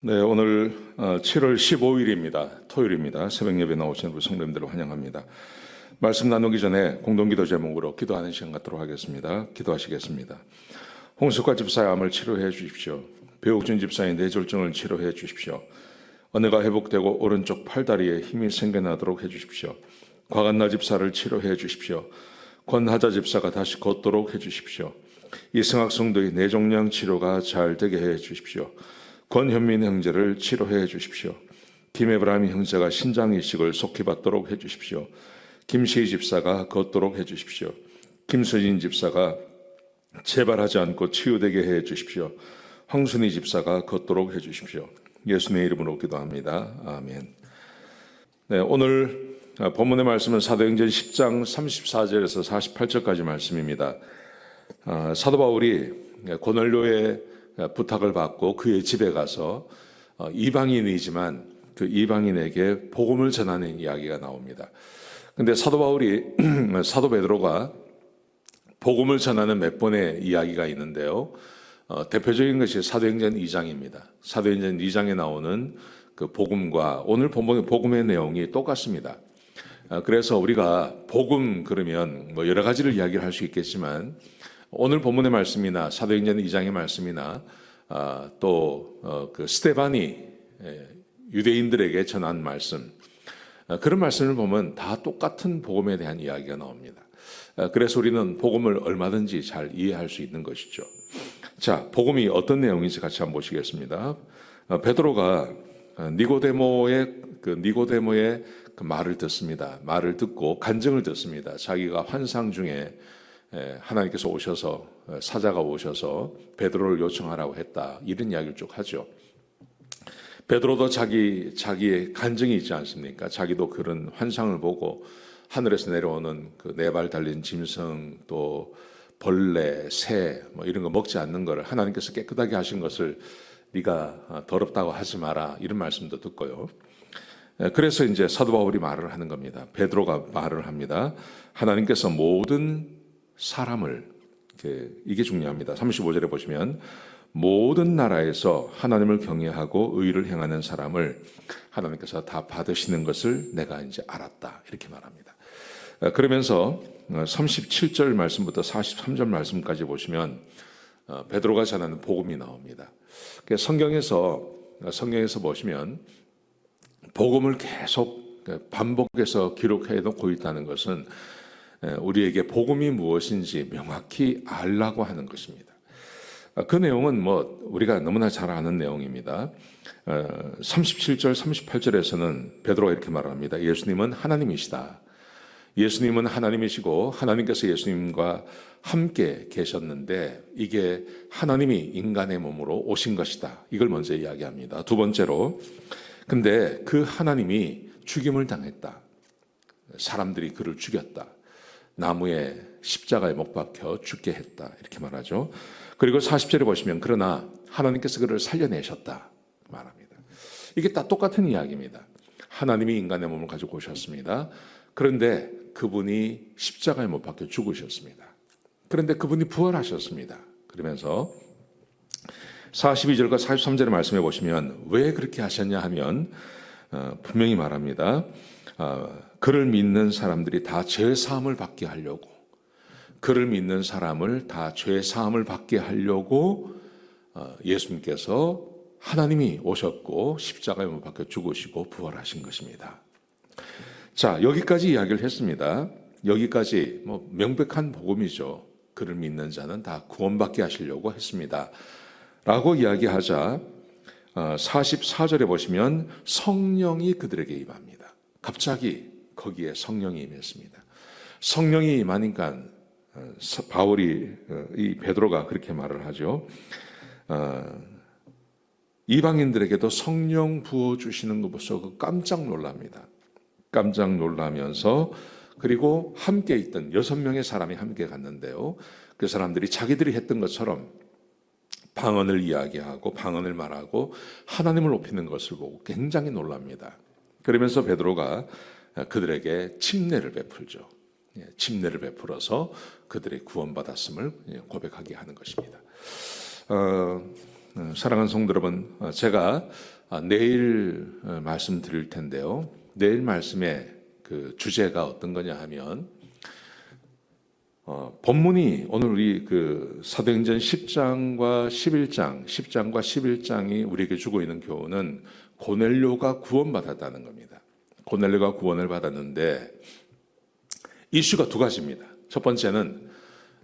네, 오늘 7월 15일입니다. 토요일입니다. 새벽 예배 나오시는 우리 성도님들을 환영합니다. 말씀 나누기 전에 공동기도 제목으로 기도하는 시간 갖도록 하겠습니다. 기도하시겠습니다. 홍석화 집사의 암을 치료해 주십시오. 배옥준 집사의 뇌졸중을 치료해 주십시오. 언어가 회복되고 오른쪽 팔다리에 힘이 생겨나도록 해 주십시오. 과간나 집사를 치료해 주십시오. 권하자 집사가 다시 걷도록 해 주십시오. 이승학 성도의 뇌종양 치료가 잘 되게 해 주십시오. 권현민 형제를 치료해 주십시오. 김에브라임 형제가 신장 이식을 속히 받도록 해 주십시오. 김시희 집사가 걷도록 해 주십시오. 김수진 집사가 재발하지 않고 치유되게 해 주십시오. 황순희 집사가 걷도록 해 주십시오. 예수님의 이름으로 기도합니다. 아멘. 네, 오늘 본문의 말씀은 사도행전 10장 34절에서 48절까지 말씀입니다. 아, 사도 바울이 고넬료의 부탁을 받고 그의 집에 가서 어, 이방인이지만 그 이방인에게 복음을 전하는 이야기가 나옵니다. 근데 사도 바울이 사도 베드로가 복음을 전하는 몇 번의 이야기가 있는데요. 어, 대표적인 것이 사도행전 2장입니다. 사도행전 2장에 나오는 그 복음과 오늘 본문의 복음의 내용이 똑같습니다. 어, 그래서 우리가 복음 그러면 뭐 여러 가지를 이야기를 할 수 있겠지만 오늘 본문의 말씀이나 사도행전 2장의 말씀이나 아, 또그 스테반이 예, 유대인들에게 전한 말씀 아, 그런 말씀을 보면 다 똑같은 복음에 대한 이야기가 나옵니다. 아, 그래서 우리는 복음을 얼마든지 잘 이해할 수 있는 것이죠. 자, 복음이 어떤 내용인지 같이 한번 보시겠습니다. 베드로가 니고데모의 그 니고데모의 그 말을 듣습니다. 말을 듣고 간증을 듣습니다. 자기가 환상 중에 예, 하나님께서 오셔서 어, 사자가 오셔서 베드로를 요청하라고 했다. 이런 이야기를 쭉 하죠. 베드로도 자기 자기의 간증이 있지 않습니까? 자기도 그런 환상을 보고 하늘에서 내려오는 그 네 발 달린 짐승 또 벌레, 새 뭐 이런 거 먹지 않는 것을 하나님께서 깨끗하게 하신 것을 네가 어, 더럽다고 하지 마라 이런 말씀도 듣고요. 예, 그래서 이제 사도 바울이 말을 하는 겁니다. 베드로가 말을 합니다. 하나님께서 모든 사람을 이게 중요합니다. 35절에 보시면 모든 나라에서 하나님을 경외하고 의를 행하는 사람을 하나님께서 다 받으시는 것을 내가 이제 알았다. 이렇게 말합니다. 어, 그러면서 37절 어, 말씀부터 43절 말씀까지 보시면 어, 베드로가 전하는 복음이 나옵니다. 성경에서 성경에서 보시면 복음을 계속 반복해서 기록해 놓고 있다는 것은 우리에게 복음이 무엇인지 명확히 알라고 하는 것입니다. 아, 그 내용은 뭐 우리가 너무나 잘 아는 내용입니다. 37절, 38절에서는 베드로가 이렇게 말합니다. 예수님은 하나님이시다. 예수님은 하나님이시고 하나님께서 예수님과 함께 계셨는데 이게 하나님이 인간의 몸으로 오신 것이다. 이걸 먼저 이야기합니다. 두 번째로 근데 그 하나님이 죽임을 당했다. 사람들이 그를 죽였다. 나무에 십자가에 못 박혀 죽게 했다. 이렇게 말하죠. 그리고 40절에 보시면 그러나 하나님께서 그를 살려내셨다. 말합니다. 이게 다 똑같은 이야기입니다. 하나님이 인간의 몸을 가지고 오셨습니다. 그런데 그분이 십자가에 못 박혀 죽으셨습니다. 그런데 그분이 부활하셨습니다. 그러면서 42절과 43절의 말씀해 보시면 왜 그렇게 하셨냐 하면 어, 분명히 말합니다. 어, 그를 믿는 사람들이 다 죄 사함을 받게 하려고 그를 믿는 사람을 다 죄 사함을 받게 하려고 어, 예수님께서 하나님이 오셨고 십자가에 못 박혀 죽으시고 부활하신 것입니다. 자 여기까지 이야기를 했습니다. 여기까지 뭐 명백한 복음이죠. 그를 믿는 자는 다 구원받게 하시려고 했습니다. 라고 이야기하자 44절에 어, 보시면 성령이 그들에게 임합니다. 갑자기 거기에 성령이 임했습니다. 성령이 임하니까 어, 바울이 어, 이 베드로가 그렇게 말을 하죠. 이방인들에게도 성령 부어 주시는 것 보고 깜짝 놀랍니다. 깜짝 놀라면서 그리고 함께 있던 여섯 명의 사람이 함께 갔는데요. 그 사람들이 자기들이 했던 것처럼 방언을 이야기하고 방언을 말하고 하나님을 높이는 것을 보고 굉장히 놀랍니다. 그러면서 베드로가 그들에게 침례를 베풀죠. 예, 침례를 베풀어서 그들의 구원받았음을 예, 고백하게 하는 것입니다. 어, 어, 사랑하는 성도 여러분, 어, 제가 아, 내일 어, 말씀드릴 텐데요. 내일 말씀의 그 주제가 어떤 거냐 하면 어, 본문이 오늘 우리 그 사도행전 10장과 11장, 10장과 11장이 우리에게 주고 있는 교훈은 고넬료가 구원받았다는 겁니다. 고넬료가 구원을 받았는데 이슈가 두 가지입니다. 첫 번째는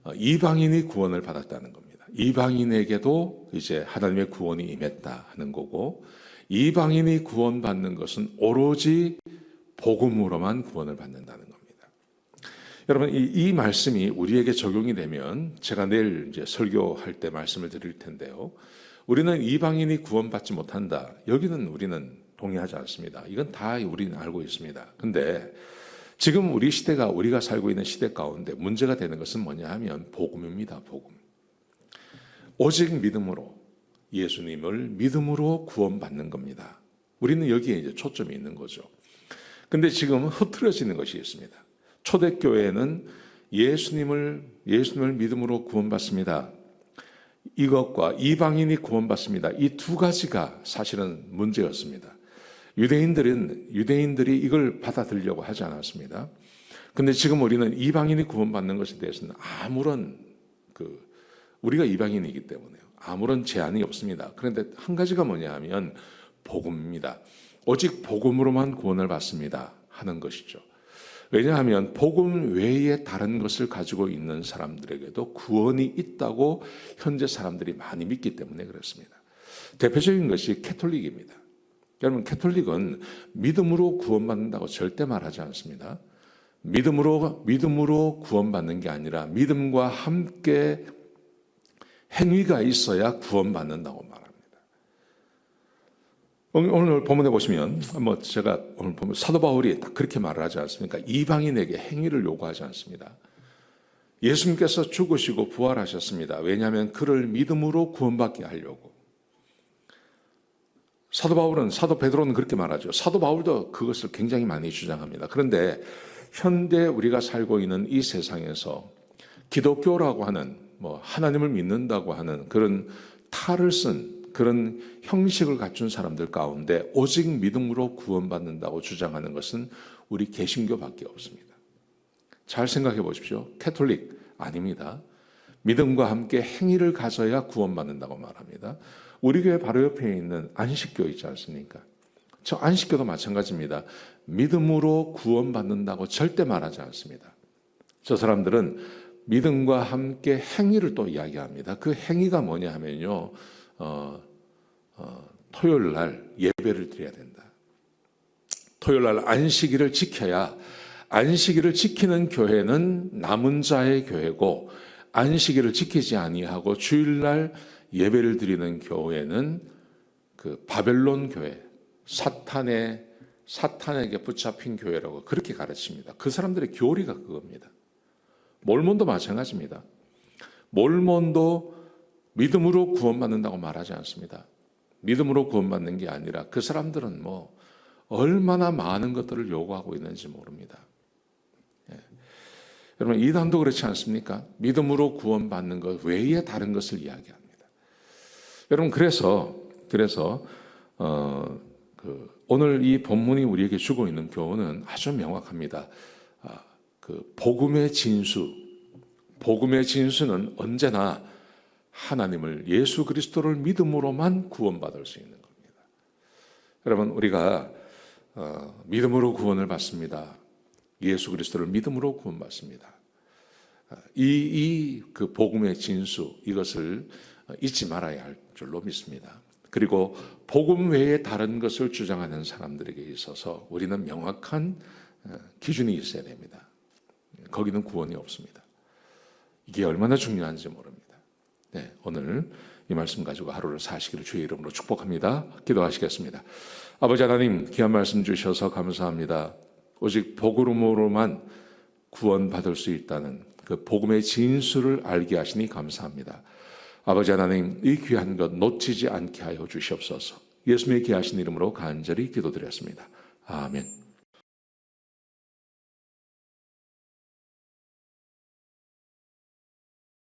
어, 이방인이 구원을 받았다는 겁니다. 이방인에게도 이제 하나님의 구원이 임했다 하는 거고 이방인이 구원받는 것은 오로지 복음으로만 구원을 받는다는. 여러분 이, 이 말씀이 우리에게 적용이 되면 제가 내일 이제 설교할 때 말씀을 드릴 텐데요. 우리는 이방인이 구원받지 못한다. 여기는 우리는 동의하지 않습니다. 이건 다 우리는 알고 있습니다. 근데 지금 우리 시대가 우리가 살고 있는 시대 가운데 문제가 되는 것은 뭐냐 하면 복음입니다. 복음. 오직 믿음으로 예수님을 믿음으로 구원받는 겁니다. 우리는 여기에 이제 초점이 있는 거죠. 근데 지금 흐트러지는 것이 있습니다. 초대교회는 예수님을 예수님을 믿음으로 구원받습니다. 이것과 이방인이 구원받습니다. 이 두 가지가 사실은 문제였습니다. 유대인들은 유대인들이 이걸 받아들이려고 하지 않았습니다. 근데 지금 우리는 이방인이 구원받는 것에 대해서는 아무런 그 우리가 이방인이기 때문에요. 아무런 제한이 없습니다. 그런데 한 가지가 뭐냐 하면 복음입니다. 오직 복음으로만 구원을 받습니다. 하는 것이죠. 왜냐하면 복음 외에 다른 것을 가지고 있는 사람들에게도 구원이 있다고 현재 사람들이 많이 믿기 때문에 그렇습니다. 대표적인 것이 캐톨릭입니다. 여러분 캐톨릭은 믿음으로 구원받는다고 절대 말하지 않습니다. 믿음으로 믿음으로 구원받는 게 아니라 믿음과 함께 행위가 있어야 구원받는다고 말합니다. 오늘 본문에 보시면 뭐 제가 오늘 보면 사도 바울이 딱 그렇게 말을 하지 않습니까? 이방인에게 행위를 요구하지 않습니다. 예수님께서 죽으시고 부활하셨습니다. 왜냐하면 그를 믿음으로 구원받게 하려고. 사도 바울은 사도 베드로는 그렇게 말하죠. 사도 바울도 그것을 굉장히 많이 주장합니다. 그런데 현대 우리가 살고 있는 이 세상에서 기독교라고 하는 뭐 하나님을 믿는다고 하는 그런 탈을 쓴 그런 형식을 갖춘 사람들 가운데 오직 믿음으로 구원받는다고 주장하는 것은 우리 개신교밖에 없습니다. 잘 생각해 보십시오. 캐톨릭 아닙니다. 믿음과 함께 행위를 가져야 구원받는다고 말합니다. 우리 교회 바로 옆에 있는 안식교 있지 않습니까? 저 안식교도 마찬가지입니다. 믿음으로 구원받는다고 절대 말하지 않습니다. 저 사람들은 믿음과 함께 행위를 또 이야기합니다. 그 행위가 뭐냐 하면요. 어, 어, 토요일 날 예배를 드려야 된다. 토요일 날 안식일을 지켜야 안식일을 지키는 교회는 남은 자의 교회고 안식일을 지키지 아니하고 주일 날 예배를 드리는 교회는 그 바벨론 교회 사탄의 사탄에게 붙잡힌 교회라고 그렇게 가르칩니다. 그 사람들의 교리가 그겁니다. 몰몬도 마찬가지입니다. 몰몬도 믿음으로 구원받는다고 말하지 않습니다. 믿음으로 구원받는 게 아니라 그 사람들은 뭐 얼마나 많은 것들을 요구하고 있는지 모릅니다. 예. 여러분 이단도 그렇지 않습니까? 믿음으로 구원받는 것 외에 다른 것을 이야기합니다. 여러분 그래서 그래서 어, 그 오늘 이 본문이 우리에게 주고 있는 교훈은 아주 명확합니다. 아, 그 복음의 진수, 복음의 진수는 언제나 하나님을 예수 그리스도를 믿음으로만 구원받을 수 있는 겁니다. 여러분 우리가 어, 믿음으로 구원을 받습니다. 예수 그리스도를 믿음으로 구원받습니다. 이이그 복음의 진수 이것을 잊지 말아야 할 줄로 믿습니다. 그리고 복음 외에 다른 것을 주장하는 사람들에게 있어서 우리는 명확한 어, 기준이 있어야 됩니다. 거기는 구원이 없습니다. 이게 얼마나 중요한지 모릅니다. 네, 오늘 이 말씀 가지고 하루를 사시기를 주의 이름으로 축복합니다. 기도하시겠습니다. 아버지 하나님 귀한 말씀 주셔서 감사합니다. 오직 복음으로만 구원받을 수 있다는 그 복음의 진수를 알게 하시니 감사합니다. 아버지 하나님 이 귀한 것 놓치지 않게 하여 주시옵소서. 예수님의 귀하신 이름으로 간절히 기도드렸습니다. 아멘.